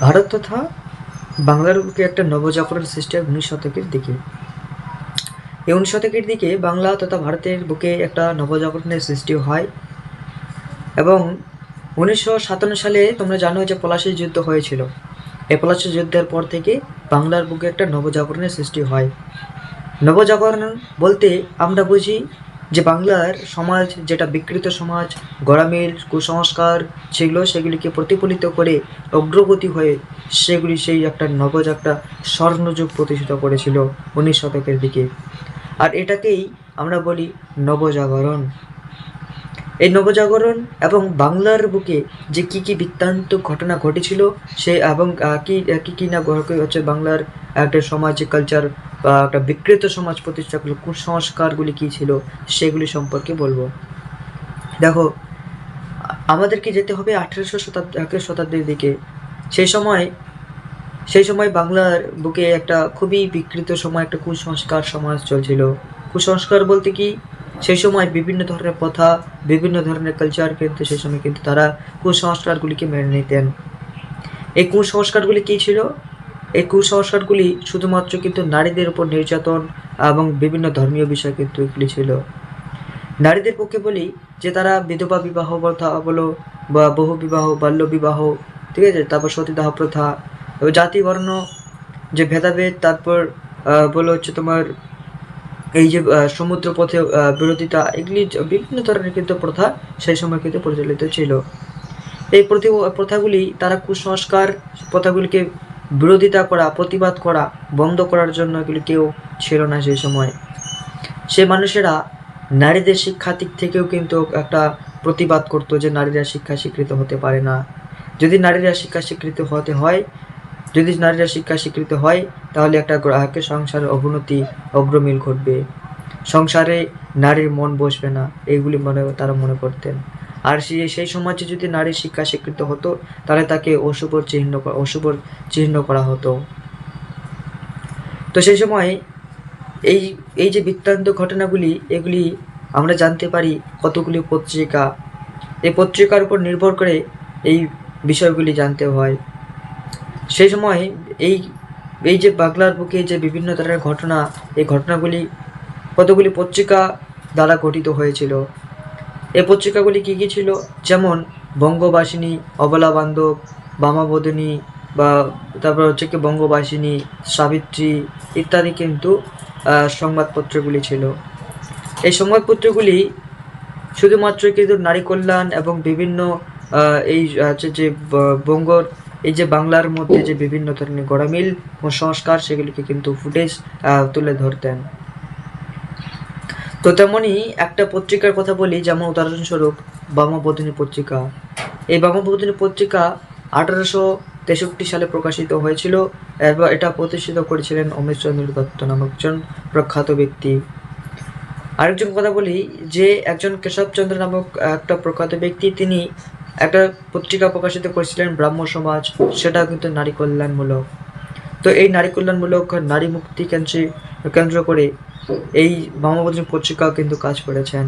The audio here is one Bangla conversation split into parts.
ভারত তথা বাংলার বুকে একটা নবজাগরণ সৃষ্টি হয় উনিশ শতকের দিকে। এই উনিশ শতকের দিকে বাংলা তথা ভারতের বুকে একটা নবজাগরণের সৃষ্টি হয় এবং উনিশশো সাতান্ন সালে তোমরা জানো যে পলাশী যুদ্ধ হয়েছিল। এই পলাশী যুদ্ধের পর থেকে বাংলার বুকে একটা নবজাগরণের সৃষ্টি হয়। নবজাগরণ বলতে আমরা বুঝি যে বাংলার সমাজ, যেটা বিকৃত সমাজ, গড়ামিল, কুসংস্কার, সেগুলো সেগুলিকে প্রতিফলিত করে অগ্রগতি হয়ে সেগুলি সেই একটা নবজ একটা স্বর্ণযুগ প্রতিষ্ঠিত করেছিল উনিশ শতকের দিকে। আর এটাকেই আমরা বলি নবজাগরণ। এই নবজাগরণ এবং বাংলার বুকে যে কি কি বৃত্তান্ত ঘটনা ঘটেছিল, সে এবং কি কি না হচ্ছে বাংলার একটা সমাজ কালচার বা একটা বিকৃত সমাজ প্রতিষ্ঠা করল কুসংস্কারগুলি কী ছিল সেগুলি সম্পর্কে বলব। দেখো, আমাদেরকে যেতে হবে আঠেরোশো শতাব্দী আঠেরো শতাব্দীর দিকে। সেই সময় সেই সময় বাংলার বুকে একটা খুবই বিকৃত সময়, একটা কুসংস্কার সমাজ চলছিল। কুসংস্কার বলতে কি? সেই সময় বিভিন্ন ধরনের প্রথা, বিভিন্ন ধরনের কালচার কিন্তু সেই সময় কিন্তু তারা কুসংস্কারগুলিকে মেনে নিতেন। এই কুসংস্কারগুলি কী ছিল? এই কুসংস্কারগুলি শুধুমাত্র কিন্তু নারীদের উপর নির্যাতন এবং বিভিন্ন ধর্মীয় বিষয় কিন্তু এগুলি ছিল। নারীদের পক্ষে বলি যে তারা বিধবা বিবাহ প্রথা বলো বা বহু বিবাহ, বাল্য বিবাহ, ঠিক আছে, তারপর সতীদাহ প্রথা জাতি বর্ণ যে ভেদাভেদ, তারপর বলো হচ্ছে তোমার এই যে সমুদ্র পথে বিরোধিতা, এগুলি বিভিন্ন ধরনের কিন্তু প্রথা সেই সময় কিন্তু প্রচলিত ছিল। এই প্রতি, প্রথাগুলি, তারা কুসংস্কার প্রথাগুলিকে বিরোধিতা করা, প্রতিবাদ করা, বন্ধ করার জন্য এগুলি কেউ ছিল না সেই সময়। সে মানুষেরা নারীদের শিক্ষা দিক থেকেও কিন্তু একটা প্রতিবাদ করতো যে নারীরা শিক্ষা স্বীকৃত হতে পারে না। যদি নারীরা শিক্ষা স্বীকৃত হতে হয়, যদি নারীরা শিক্ষা স্বীকৃত হয়, তাহলে একটা গ্রাহকের সংসারের অবনতি, অগ্রমিল ঘটবে। সংসারে নারীর মন বসবে না, এইগুলি মনে তারা মনে করতেন। আর সেই সেই সমাজে যদি নারী শিক্ষা স্বীকৃত হতো, তাহলে তাকে অশুভ চিহ্ন ক- অশুভ চিহ্ন করা হতো। তো সেই সময় এই এই যে বৃত্তান্ত ঘটনাগুলি, এগুলি আমরা জানতে পারি কতগুলি পত্রিকা। এই পত্রিকার উপর নির্ভর করে এই বিষয়গুলি জানতে হয়। সেই সময় এই এই যে বাংলার বুকে যে বিভিন্ন ধরনের ঘটনা, এই ঘটনাগুলি কতগুলি পত্রিকা দ্বারা গঠিত হয়েছিল। এই পত্রিকাগুলি কী কী ছিল? যেমন বঙ্গবাসিনী, অবলা বান্ধব, বামাবদনী বা তারপর হচ্ছে কি বঙ্গবাসিনী, সাবিত্রী ইত্যাদি কিন্তু সংবাদপত্রগুলি ছিল। এই সংবাদপত্রগুলি শুধুমাত্র কিন্তু নারী কল্যাণ এবং বিভিন্ন এই হচ্ছে যে বঙ্গর এই যে বাংলার মধ্যে যে বিভিন্ন ধরনের গড়ামিল ও সংস্কার, সেগুলিকে কিন্তু ফুটেজ তুলে ধরতেন। তো তেমনই একটা পত্রিকার কথা বলি, যেমন উদাহরণস্বরূপ বামাবদিনী পত্রিকা। এই বামাবদিনী পত্রিকা আঠারোশো তেষট্টি সালে প্রকাশিত হয়েছিল। এবং এটা প্রতিষ্ঠিত করেছিলেন অমৃতচন্দ্র দত্ত নামক একজন প্রখ্যাত ব্যক্তি। আরেকজন কথা বলি, যে একজন কেশবচন্দ্র নামক একটা প্রখ্যাত ব্যক্তি, তিনি একটা পত্রিকা প্রকাশিত করেছিলেন ব্রাহ্ম সমাজ, সেটা কিন্তু নারী কল্যাণমূলক। তো এই নারী কল্যাণমূলক নারী মুক্তি কেন্দ্রে কেন্দ্র করে এই বামাবদ্রী পত্রিকাও কিন্তু কাজ করেছেন।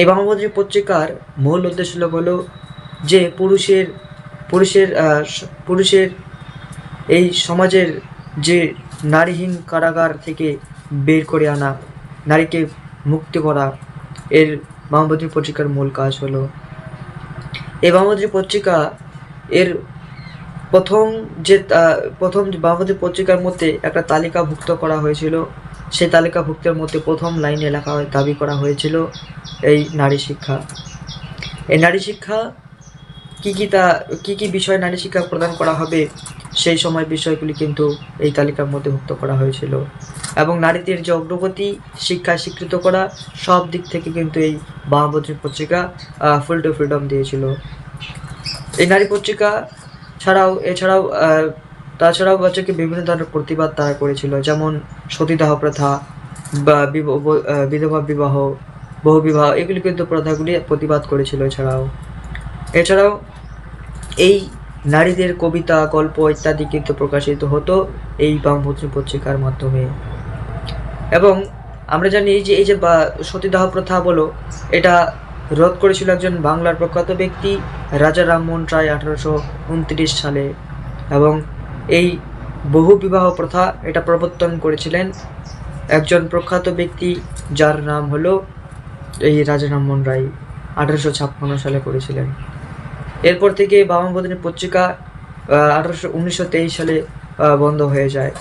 এই বামাবদ্রী পত্রিকার মূল উদ্দেশ্য হলো যে পুরুষের পুরুষের পুরুষের এই সমাজের যে নারীহীন কারাগার থেকে বের করে আনা, নারীকে মুক্তি করা, এর বামবদ্রী পত্রিকার মূল কাজ হলো। এই বামবদ্রী পত্রিকা এর প্রথম যে প্রথম বামবদ্রী পত্রিকার মধ্যে একটা তালিকাভুক্ত করা হয়েছিল সেই তালিকাভুক্তের মধ্যে প্রথম লাইনে লেখা দাবি করা হয়েছিল এই নারী শিক্ষা। এই নারী শিক্ষা কি কি তা কি কি বিষয় নারী শিক্ষা প্রদান করা হবে সেই সময় বিষয়গুলি কিন্তু এই তালিকার মধ্যে ভুক্ত করা হয়েছিল। এবং নারীদের যে অগ্রগতি শিক্ষা স্বীকৃত করা, সব দিক থেকে কিন্তু এই বামবদ্রী পত্রিকা ফুল টু ফ্রিডম দিয়েছিল। এই নারী পত্রিকা ছাড়াও এছাড়াও তাছাড়াও হচ্ছে কি বিভিন্ন ধরনের প্রতিবাদ তারা করেছিল, যেমন সতীদাহ প্রথা বা বিধবা বিবাহ, বহু বিবাহ, এগুলি কিন্তু প্রথাগুলি প্রতিবাদ করেছিল এছাড়াও। এছাড়াও এই নারীদের কবিতা, গল্প ইত্যাদি কিন্তু প্রকাশিত হতো এই বামভদ্রী পত্রিকার মাধ্যমে। এবং আমরা জানি যে, এই যে বা- সতীদাহ প্রথা বলো, এটা রোধ করেছিল একজন বাংলার প্রখ্যাত ব্যক্তি রাজা রামমোহন রায় আঠারোশো উনত্রিশ সালে। এবং এই বহু বিবাহ প্রথা এটা প্রবর্তন করেছিলেন একজন প্রখ্যাত ব্যক্তি যার নাম হলো এই রাজারামমোহন রায়, আঠারোশো ছাপ্পান্ন সালে করেছিলেন। এরপর থেকে বামবদনী পত্রিকা আঠারোশো উনিশশো তেইশ সালে বন্ধ হয়ে যায়।